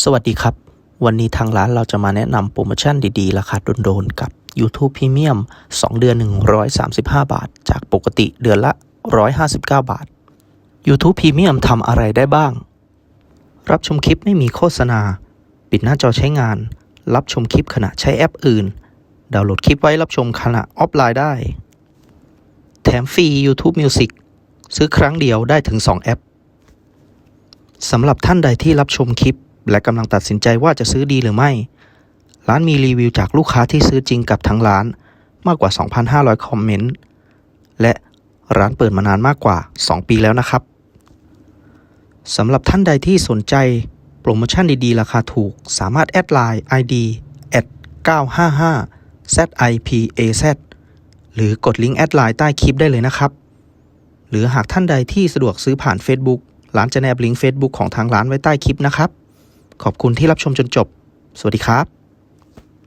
สวัสดีครับ วันนี้ทางร้านเราจะมาแนะนำโปรโมชั่นดีๆ ราคาโดนๆ กับ YouTube Premium 2 เดือน 135 บาท จากปกติเดือนละ 159 บาท YouTube Premium ทำอะไรได้บ้าง รับชมคลิปไม่มีโฆษณา ปิดหน้าจอใช้งาน รับชมคลิปขณะใช้แอปอื่น ดาวน์โหลดคลิปไว้รับชมขณะออฟไลน์ได้ แถมฟรี YouTube Music ซื้อครั้งเดียวได้ถึง 2 แอปสำหรับท่านใดที่รับชมคลิป และกำลังตัดสินใจว่าจะซื้อดีหรือไม่ ร้านมีรีวิวจากลูกค้าที่ซื้อจริงกับทั้งร้านมากกว่า 2,500 คอมเมนต์ และร้านเปิดมานานมากกว่า 2 ปีแล้วนะครับ สำหรับท่านใดที่สนใจโปรโมชั่นดีๆ ราคาถูก สามารถแอดไลน์ ID @955 ZIPAZ หรือกดลิงก์แอดไลน์ใต้คลิปได้เลยนะครับ หรือหากท่านใดที่สะดวกซื้อผ่าน Facebook ร้านจะแนบลิงก์ Facebook ของทางร้านไว้ใต้คลิปนะครับ ขอบคุณที่รับชมจนจบ สวัสดีครับ